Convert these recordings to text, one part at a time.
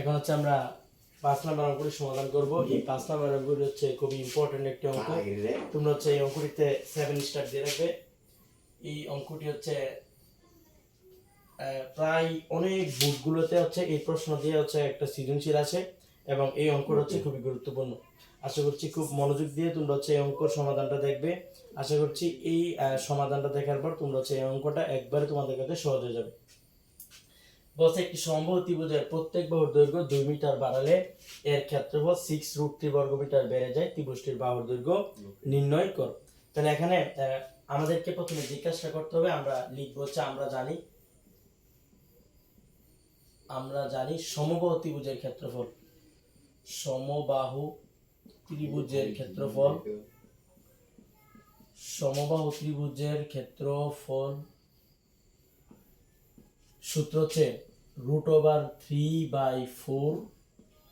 এখন হচ্ছে আমরা পাঁচ নাম্বার অঙ্কটি সমাধান করব। এই পাঁচ নাম্বার অঙ্কটি হচ্ছে খুবই ইম্পর্টেন্ট একটি অঙ্ক। তোমরা হচ্ছে এই অঙ্কটিতে সেভেন স্টার দিয়ে রাখবে। এই অঙ্কটি হচ্ছে প্রায় অনেক বুকগুলোতে হচ্ছে এই প্রশ্ন দিয়ে হচ্ছে একটা সৃজনশীল আছে এবং এই অঙ্কটা হচ্ছে খুবই গুরুত্বপূর্ণ। আশা করছি খুব মনোযোগ দিয়ে তোমরা হচ্ছে এই অঙ্কর সমাধানটা দেখবে। আশা করছি এই সমাধানটা দেখার পর তোমরা হচ্ছে এই অঙ্কটা একবারে তোমাদের কাছে সহজ হয়ে যাবে। বলছে একটি সম্ভব ত্রিভুজের প্রত্যেক বাহুর দৈর্ঘ্য দুই মিটার বাড়ালে এর ক্ষেত্রফল সিক্স রুট থ্রি বর্গ মিটার বেড়ে যায়, ত্রিভুজটির বাহুর দৈর্ঘ্য নির্ণয় কর। তাহলে এখানে আমাদেরকে প্রথমে জিজ্ঞাসা করতে হবে, আমরা লিখব হচ্ছে আমরা জানি আমরা জানি সমবাহু ত্রিভুজের ক্ষেত্রফল। সমবাহু ত্রিভুজের ক্ষেত্রফল, সমবাহু ত্রিভুজের ক্ষেত্রফল সূত্র হচ্ছে root over three by four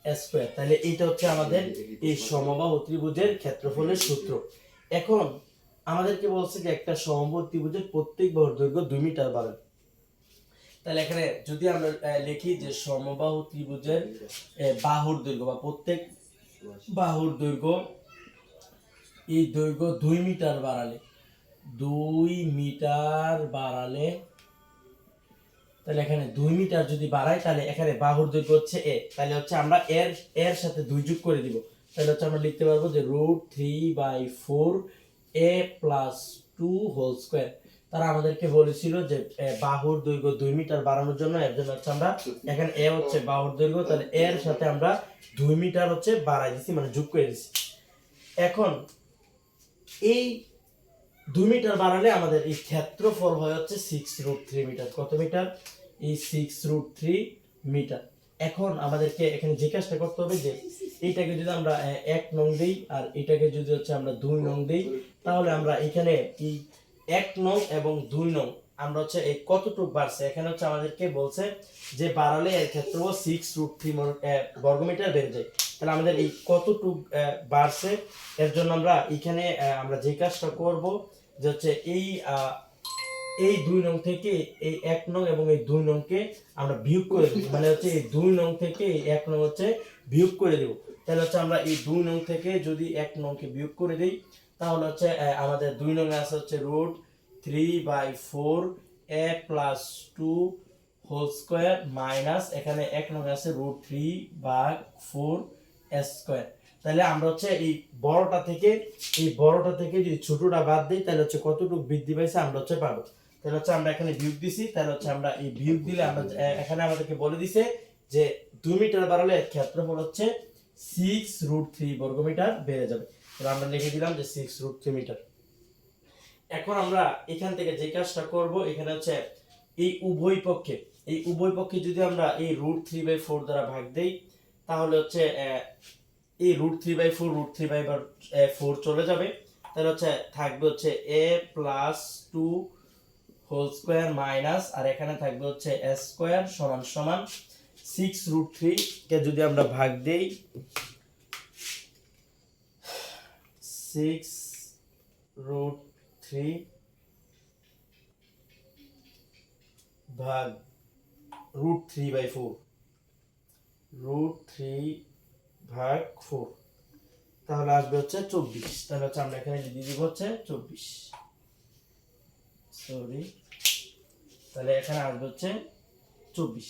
square তাহলে এটা হচ্ছে আমাদের এই সমবাহু ত্রিভুজের ক্ষেত্রফলের সূত্র। এখন আমাদেরকে বলছে যে একটা সমবাহু ত্রিভুজের প্রত্যেক বাহুর দৈর্ঘ্য দুই মিটার বাড়ান। তাহলে এখানে যদি আমরা লিখি যে সমবাহু ত্রিভুজের বাহুর দৈর্ঘ্য বা প্রত্যেক বাহুর দৈর্ঘ্য, এই দৈর্ঘ্য দুই মিটার বাড়ালে, দুই মিটার বাড়ালে তাহলে এখানে দুই মিটার যদি বাড়াই, তাহলে এখানে বাহুর দৈর্ঘ্য হচ্ছে এ। তাহলে হচ্ছে আমরা এর এর সাথে দুই যোগ করে দিব। তাহলে হচ্ছে আমরা লিখতে পারব যে root three by four A plus two whole square তারা আমাদেরকে বলেছিল যে বাহুর দৈর্ঘ্য দুই মিটার বাড়ানোর জন্য এর জন্য হচ্ছে আমরা এখানে এ হচ্ছে বাহুর দৈর্ঘ্য, তাহলে এর সাথে আমরা দুই মিটার হচ্ছে বাড়াই দিছি মানে যোগ করে দিছি। এখন এই দুই মিটার বাড়ালে আমাদের এই ক্ষেত্রফল হয় হচ্ছে সিক্স রুট থ্রি মিটার কত মিটার? এই সিক্স রুট থ্রি মিটার এখন আমাদেরকে এখানে জিজ্ঞাসা করতে হবে যে এইটাকে যদি আমরা এক নং দিই আর এটাকে যদি হচ্ছে আমরা দুই নং দিই, তাহলে আমরা এখানে এই এক নং এবং দুই নং, আমরা হচ্ছে এই কতটুকু বাড়ছে? এখানে হচ্ছে আমাদেরকে বলছে যে বাড়ালে এর ক্ষেত্রফল সিক্স রুট থ্রি বর্গমিটার বেড়ে যায়। তাহলে আমাদের এই কতটুক বাড়ছে? এর জন্য আমরা এখানে আমরা যে কাজটা করব যে হচ্ছে এই এই দুই নং থেকে এই এক নং এবং এই দুই নংকে আমরা বিয়োগ করে দেবো। মানে হচ্ছে এই দুই নং থেকে এই এক নং হচ্ছে বিয়োগ করে দেবো। তাহলে হচ্ছে আমরা এই দুই নং থেকে যদি এক নংকে বিয়োগ করে দিই, তাহলে হচ্ছে আমাদের দুই নং আছে হচ্ছে root three by four A plus two whole square minus এখানে এক নং আছে root three by four square তাহলে আমরা হচ্ছে এই বড়টা থেকে, এই বড়টা থেকে যদি ছোটটা বাদ দিই, তাহলে হচ্ছে কতটুকু বৃদ্ধি পাইছে আমরা হচ্ছে পাবো। তাহলে হচ্ছে আমরা এখানে বিয়োগ দিছি, তাহলে হচ্ছে আমরা এই বিয়োগ দিলে আমরা এখানে আমাদেরকে বলে দিছে যে দুই মিটার বাড়ালে ক্ষেত্রফল হচ্ছে সিক্স রুট থ্রি বর্গমিটার বেড়ে যাবে। তাহলে আমরা লিখে দিলাম যে সিক্স রুট থ্রি মিটার। এখন আমরা এখান থেকে যে কাজটা করব, এখানে হচ্ছে এই উভয় পক্ষে, এই উভয় পক্ষে যদি আমরা এই রুট থ্রি বাই ফোর দ্বারা ভাগ দেই, তাহলে হচ্ছে এই root three by four root three by four চলে যাবে। তাহলে হচ্ছে থাকবে হচ্ছে A plus two whole square minus আর এখানে থাকবে হচ্ছে এ স্কোয়ার সমান সমান সিক্স রুট থ্রি কে যদি আমরা ভাগ দেই সিক্স রুট থ্রি ভাগ root three by four root three ভাগ ফোর তাহলে আসবে হচ্ছে চব্বিশ, তাহলে হচ্ছে আমরা এখানে দিয়ে দিব হচ্ছে চব্বিশ। সরি। তাহলে এখানে আসবে হচ্ছে চব্বিশ।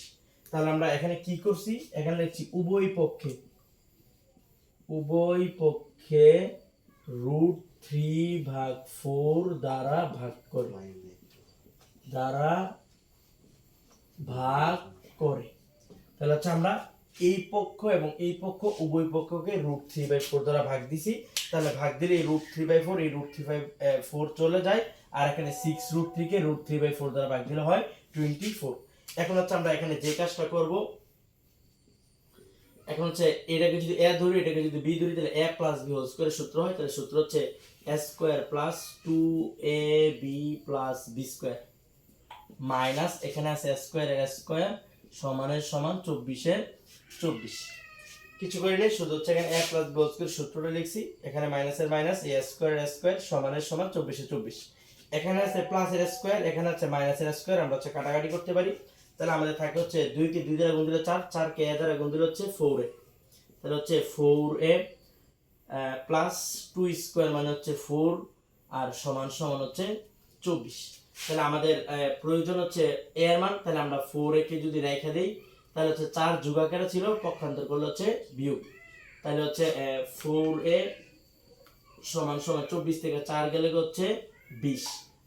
তাহলে আমরা এখানে কি করছি? এখানে লিখছি উভয় পক্ষে। উভয় পক্ষে রুট থ্রি ভাগ ফোর দ্বারা ভাগ করে। দ্বারা ভাগ করে। তাহলে হচ্ছে আমরা এই পক্ষ এবং এই পক্ষ উভয় পক্ষকে রুট থ্রি বাই ফোর দ্বারা ভাগ দিছি। তাহলে ভাগ দিলে এই রুট থ্রি বাই ফোর এই রুট থ্রি বাই ফোর চলে যায়। আর এখানে সিক্স রুট থ্রিকে রুট থ্রি বাই ফোর দ্বারা ভাগ দিলে হয় টোয়েন্টি ফোর এখন হচ্ছে আমরা এখানে যে কাজটা করব, এখন হচ্ছে এটাকে যদি এ ধরি, এটাকে যদি বি ধরি, তাহলে A plus B whole square সূত্র হয়, তাহলে সূত্র হচ্ছে A square plus two A B plus B square minus এখানে আছে এ স্কোয়ার এর স্কোয়ার সমানের সমান চব্বিশের চব্বিশ। কিছু করে নেই, শুধু হচ্ছে এখানে A plus B whole square সূত্রটা লিখছি। এখানে মাইনাসের মাইনাস এ স্কোয়ার এর স্কোয়ার সমানের সমান চব্বিশে চব্বিশ। এখানে আছে প্লাস এর স্কোয়ার এখানে আছে মাইনাসের স্কোয়ার আমরা হচ্ছে কাটাকাটি করতে পারি। তাহলে আমাদের থাকে হচ্ছে দুইকে দুই দ্বারা গুণ দিলে চার, চারকে এ দ্বারা গুণ দিলে হচ্ছে ফোর এ। তাহলে হচ্ছে four A plus two square মানে হচ্ছে ফোর আর সমান সমান হচ্ছে চব্বিশ। তাহলে আমাদের প্রয়োজন হচ্ছে এ এর মান, তাহলে আমরা ফোর এ কে যদি রেখে দিই, তাহলে হচ্ছে চার যুগাকারে ছিল, পক্ষান্তর করলে হচ্ছে বিয়োগ। তাহলে হচ্ছে ফোর এ সমান সমান চব্বিশ থেকে চার গেলে হচ্ছে বিশ।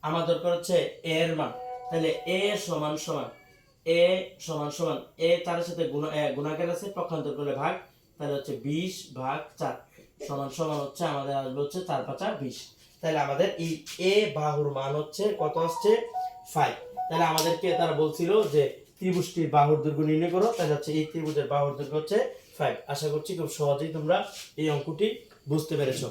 আমার দরকার হচ্ছে এ এর মান। তাহলে এ সমান সমান, এ সমান সমান, এ তার সাথে গুণাকার আছে, পক্ষান্তর করলে ভাগ, তাহলে হচ্ছে বিশ ভাগ চার। সমান সমান হচ্ছে আমাদের আসবে হচ্ছে চার পাঁচা বিশ। তাহলে আমাদের এই এ বাহুর মান হচ্ছে কত আসছে? ফাইভ তাহলে আমাদেরকে তারা বলছিল যে ত্রিভুজটির বাহুর দৈর্ঘ্য নির্ণয় করো, তাহলে হচ্ছে এই ত্রিভুজের বাহুর দৈর্ঘ্য হচ্ছে ফাইভ আশা করছি খুব সহজেই তোমরা এই অঙ্কটি বুঝতে পেরেছ।